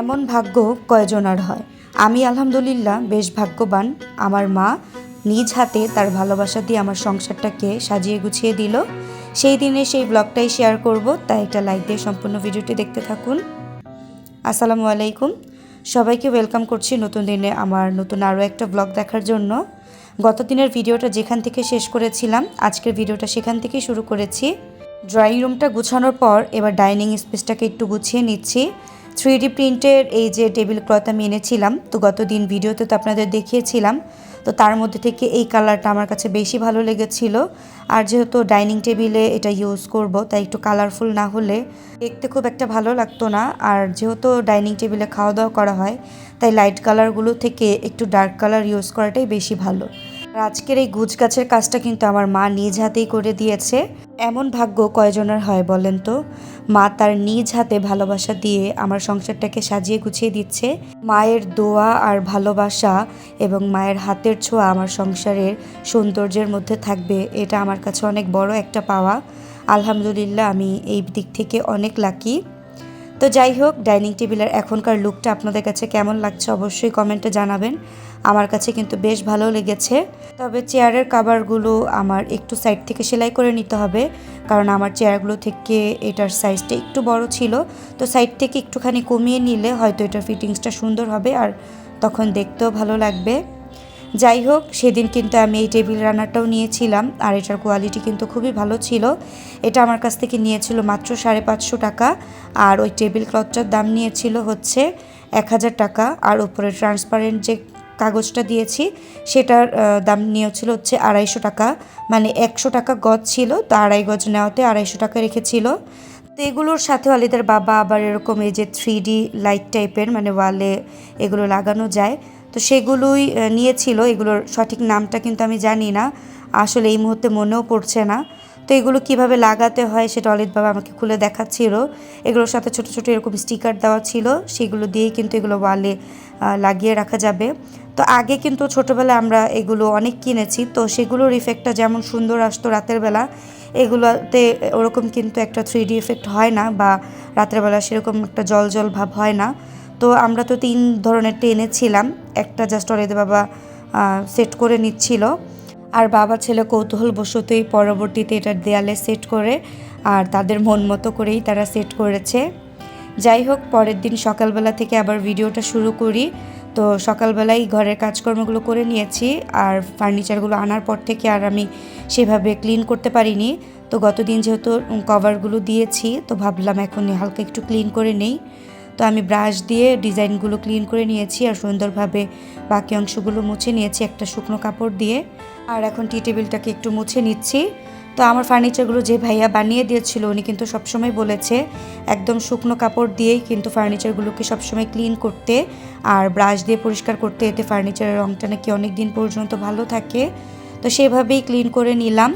এমন ভাগ্য কয়জনার হয়? আমি আলহামদুলিল্লাহ বেশ ভাগ্যবান। আমার মা নিজ হাতে তার ভালোবাসা দিয়ে আমার সংসারটাকে সাজিয়ে গুছিয়ে দিল। সেই দিনে সেই ব্লগটাই শেয়ার করব, তাই একটা লাইক দিয়ে সম্পূর্ণ ভিডিওটি দেখতে থাকুন। আসসালামু আলাইকুম। সবাইকে ওয়েলকাম করছি নতুন দিনে আমার নতুন আরও একটা ব্লগ দেখার জন্য। গত দিনের ভিডিওটা যেখান থেকে শেষ করেছিলাম, আজকের ভিডিওটা সেখান থেকেই শুরু করেছি। ড্রয়িং রুমটা গুছানোর পর এবার ডাইনিং স্পেসটাকে একটু গুছিয়ে নিচ্ছি। থ্রি ডি প্রিন্টের এই যে টেবিল ক্লথ আমি এনেছিলাম, তো গত দিন ভিডিওতে তো আপনাদের দেখিয়েছিলাম, তো তার মধ্যে থেকে এই কালারটা আমার কাছে বেশি ভালো লেগেছিল। আর যেহেতু ডাইনিং টেবিলে এটা ইউজ করব, তাই একটু কালারফুল না হলে দেখতে খুব একটা ভালো লাগতো না। আর যেহেতু ডাইনিং টেবিলে খাওয়া দাওয়া করা হয়, তাই লাইট কালারগুলো থেকে একটু ডার্ক কালার ইউজ করাটাই বেশি ভালো। আর আজকের এই গুজ গাছের কাজটা কিন্তু আমার মা নিজ হাতেই করে দিয়েছে। এমন ভাগ্য কয়জনের হয় বলেন তো? মা তার নিজ হাতে ভালোবাসা দিয়ে আমার সংসারটাকে সাজিয়ে গুছিয়ে দিচ্ছে। মায়ের দোয়া আর ভালোবাসা এবং মায়ের হাতের ছোঁয়া আমার সংসারের সৌন্দর্যের মধ্যে থাকবে, এটা আমার কাছে অনেক বড় একটা পাওয়া। আলহামদুলিল্লাহ, আমি এই দিক থেকে অনেক লাকি তো যাই হোক, ডাইনিং টেবিলের এখনকার লুকটা আপনাদের কাছে কেমন লাগছে অবশ্যই কমেন্টে জানাবেন। আমার কাছে কিন্তু বেশ ভালো লেগেছে। তবে চেয়ারের কাভারগুলো আমার একটু সাইড থেকে সেলাই করে নিতে হবে, কারণ আমার চেয়ারগুলো থেকে এটার সাইজটা একটু বড় ছিল। তো সাইড থেকে একটুখানি কমিয়ে নিলে হয়তো এটার ফিটিংসটা সুন্দর হবে আর তখন দেখতেও ভালো লাগবে। যাই হোক, সেদিন কিন্তু আমি এই টেবিল রান্নাটাও নিয়েছিলাম আর এটার কোয়ালিটি কিন্তু খুবই ভালো ছিল। এটা আমার কাছ থেকে নিয়েছিল মাত্র সাড়ে পাঁচশো টাকা আর ওই টেবিল ক্লথটার দাম নিয়েছিল হচ্ছে এক হাজার টাকা আর উপরে ট্রান্সপারেন্ট যে কাগজটা দিয়েছি সেটার দাম নিয়েছিল হচ্ছে আড়াইশো টাকা। মানে একশো টাকা গজ ছিল, তো আড়াই গজ নেওয়াতে আড়াইশো টাকা রেখেছিল। তো এগুলোর সাথে অলিদের বাবা আবার এরকম এই যে থ্রি ডি লাইট টাইপের মানে ওয়ালে এগুলো লাগানো যায়। তো সেগুলোই নিয়েছিল। এগুলোর সঠিক নামটা কিন্তু আমি জানি না। আসলে এই মুহূর্তে মনেও পড়ছে না। তো এগুলো কীভাবে লাগাতে হয় সেটা অলিত বাবা আমাকে খুলে দেখাচ্ছিল। এগুলোর সাথে ছোট ছোট এরকম স্টিকার দেওয়া ছিল। সেগুলো দিয়েই কিন্তু এগুলো ওয়ালে লাগিয়ে রাখা যাবে। তো আগে কিন্তু ছোটোবেলায় আমরা এগুলো অনেক কিনেছি। তো সেগুলোর ইফেক্টটা যেমন সুন্দর আসতো রাতের বেলা, এগুলোতে ওরকম কিন্তু একটা থ্রি ডি এফেক্ট হয় না বা রাতের বেলা সেরকম একটা জল জল ভাব হয় না। তো আমরা তো তিন ধরনের এনেছিলাম একটা জাস্ট অলেদে বাবা সেট করে নিচ্ছিল। আর বাবা ছেলে কৌতূহল বশতই পরবর্তীতে এটা দেয়ালে সেট করে, আর তাদের মন মতো করেই তারা সেট করেছে। যাই হোক, পরের দিন সকালবেলা থেকে আবার ভিডিওটা শুরু করি। তো সকালবেলাই ঘরের কাজকর্মগুলো করে নিয়েছি, আর ফার্নিচারগুলো আনার পর থেকে আর আমি সেভাবে ক্লিন করতে পারিনি। তো গতদিন যেহেতু কভারগুলো দিয়েছি, তো ভাবলাম এখন হালকা একটু ক্লিন করে নেই। তো আমি ব্রাশ দিয়ে ডিজাইনগুলো ক্লিন করে নিয়েছি আর সুন্দরভাবে বাকি অংশগুলো মুছে নিয়েছি একটা শুকনো কাপড় দিয়ে। আর এখন টি টেবিলটাকে একটু মুছে নিচ্ছি। তো আমার ফার্নিচারগুলো যে ভাইয়া বানিয়ে দিয়েছিল, উনি কিন্তু সবসময় বলেছে, একদম শুকনো কাপড় দিয়েই কিন্তু ফার্নিচারগুলোকে সবসময় ক্লিন করতে আর ব্রাশ দিয়ে পরিষ্কার করতে, এতে ফার্নিচারের রঙটা নাকি অনেক দিন পর্যন্ত ভালো থাকে। তো সেভাবেই ক্লিন করে নিলাম।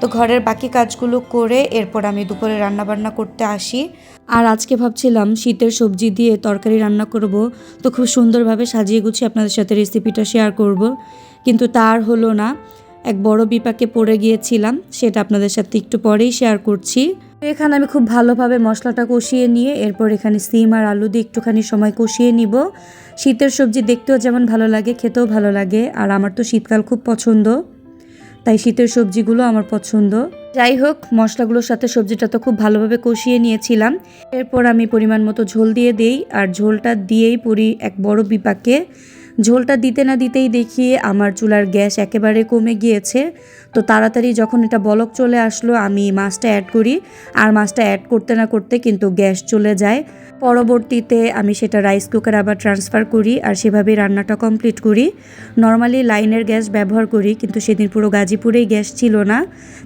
তো ঘরের বাকি কাজগুলো করে এরপর আমি দুপুরে রান্নাবান্না করতে আসি। আর আজকে ভাবছিলাম শীতের সবজি দিয়ে তরকারি রান্না করব। তো খুব সুন্দরভাবে সাজিয়ে গুছিয়ে আপনাদের সাথে রেসিপিটা শেয়ার করব। কিন্তু তার হলো না, এক বড় বিপাকে পড়ে গিয়েছিলাম, সেটা আপনাদের সাথে একটু পরেই শেয়ার করছি। এখানে আমি খুব ভালোভাবে মশলাটা কষিয়ে নিয়ে এরপর এখানে সিম আর আলু দিয়ে একটুখানি সময় কষিয়ে নিব। শীতের সবজি দেখতেও যেমন ভালো লাগে, খেতেও ভালো লাগে, আর আমার তো শীতকাল খুব পছন্দ। তাই শীতের সবজিগুলো আমার পছন্দ। যাই হোক, মশলাগুলোর সাথে সবজিটা তো খুব ভালোভাবে কষিয়ে নিয়েছিলাম। এরপর আমি পরিমাণ মতো ঝোল দিয়ে দেই, আর ঝোলটা দিয়েই পরি এক বড় বিপাকে। ঝোলটা দিতে না দিতেই দেখি আমার চুলার গ্যাস একেবারে কমে গিয়েছে। তো তাড়াতাড়ি যখন এটা বলক চলে আসলো, আমি মাছটা অ্যাড করি। আর মাছটা অ্যাড করতে না করতে কিন্তু গ্যাস চলে যায়। পরবর্তীতে আমি সেটা রাইস কুকার আবার ট্রান্সফার করি আর সেভাবেই রান্নাটা কমপ্লিট করি। নর্মালি লাইনের গ্যাস ব্যবহার করি, কিন্তু সেদিন পুরো গাজীপুরেই গ্যাস ছিল না,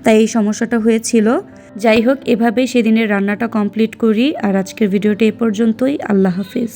তাই এই সমস্যাটা হয়েছিল। যাই হোক, এভাবেই সেদিনের রান্নাটা কমপ্লিট করি, আর আজকের ভিডিওটা এ পর্যন্তই। আল্লাহ হাফিজ।